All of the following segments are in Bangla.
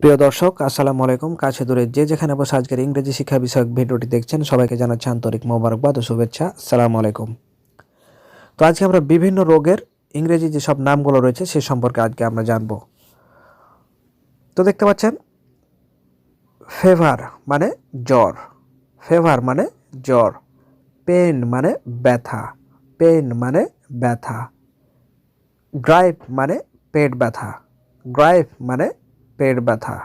প্রিয় দর্শক, আসসালামু আলাইকুম। কাছে দূরে যে যেখানে বসে আজকের ইংরেজি শিক্ষা বিষয়ক ভিডিওটি দেখছেন, সবাইকে জানাচ্ছি আন্তরিক মোবারকবাদ ও শুভেচ্ছা। আসসালামু আলাইকুম। তো আজকে আমরা বিভিন্ন রোগের ইংরেজি যেসব নামগুলো রয়েছে, সে সম্পর্কে আজকে আমরা জানব। তো দেখতে পাচ্ছেন, ফেভার মানে জ্বর, ফেভার মানে জ্বর, পেন মানে ব্যথা, পেন মানে ব্যথা, গ্রাইপ মানে পেট ব্যথা, গ্রাইপ মানে পেট ব্যথা।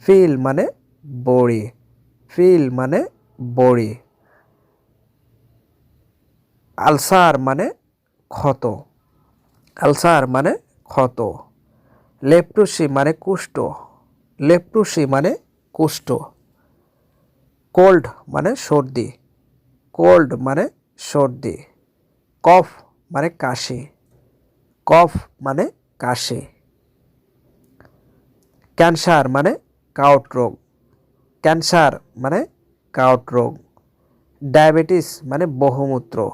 ফিল মানে বড়ি। ফিল মানে বড়ি। আলসার মানে ক্ষত। আলসার মানে ক্ষত। লেপ্টুসি মানে কুষ্ঠ। লেপ্টুসি মানে কুষ্ঠ। কোল্ড মানে সর্দি। কোল্ড মানে সর্দি। কফ মানে কাশি। কফ মানে কাশি। ক্যান্সার মানে কাউট রোগ। ক্যান্সার মানে কাউট রোগ। ডায়াবেটিস মানে বহুমূত্র।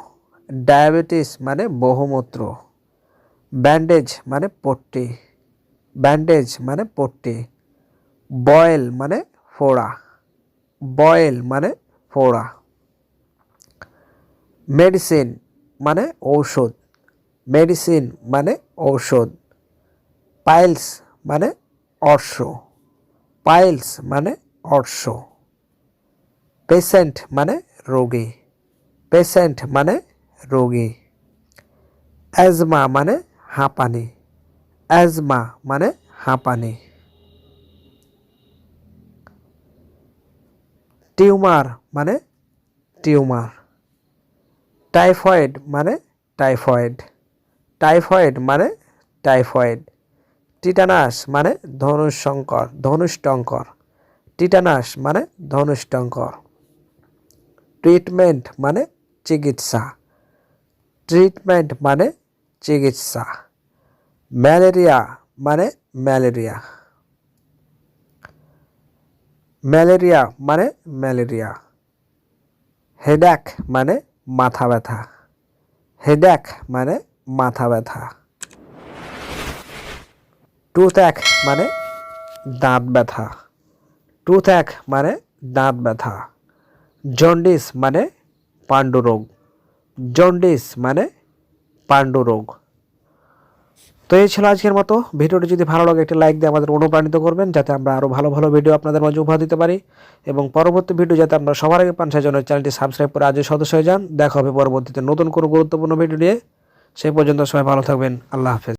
ডায়াবেটিস মানে বহুমূত্র। ব্যান্ডেজ মানে পট্টি। ব্যান্ডেজ মানে পট্টি। বয়েল মানে ফোড়া। বয়েল মানে ফোড়া। মেডিসিন মানে ঔষধ। মেডিসিন মানে ঔষধ। পাইলস মানে অর্শ। পাইলস মানে অর্শ। পেশেন্ট মানে রোগী। পেশেন্ট মানে রোগী। অ্যাজমা মানে হাঁপানি। অ্যাজমা মানে হাঁপানি। টিউমার মানে টিউমার। টাইফয়েড মানে টাইফয়েড। টাইফয়েড মানে টাইফয়েড। টিটানাস মানে ধনুষ্টঙ্কর ধনুষ্টঙ্কর টিটানাস মানে ধনুষ্টঙ্কর ট্রিটমেন্ট মানে চিকিৎসা। ট্রিটমেন্ট মানে চিকিৎসা। ম্যালেরিয়া মানে ম্যালেরিয়া। ম্যালেরিয়া মানে ম্যালেরিয়া। হেডাক মানে মাথা ব্যথা। হেডাক মানে মাথা ব্যথা। টুথ এক মানে দাঁত ব্যথা। টুথ এক মানে দাঁত ব্যথা। জন্ডিস মানে পাণ্ডুরোগ জন্ডিস মানে পাণ্ডুরোগ তো এই ছিল আজকের মতো। ভিডিওটি যদি ভালো লাগে, একটি লাইক দিয়ে আমাদের অনুপ্রাণিত করবেন, যাতে আমরা আরও ভালো ভালো ভিডিও আপনাদের মাঝে উপহার দিতে পারি। এবং পরবর্তী ভিডিও যাতে আমরা সবার আগে পান, সেজন্য চ্যানেলটি সাবস্ক্রাইব করে আজই সদস্য হয়ে যান। দেখা হবে পরবর্তীতে নতুন কোনো গুরুত্বপূর্ণ ভিডিও নিয়ে। সেই পর্যন্ত সবাই ভালো থাকবেন। আল্লাহ হাফেজ।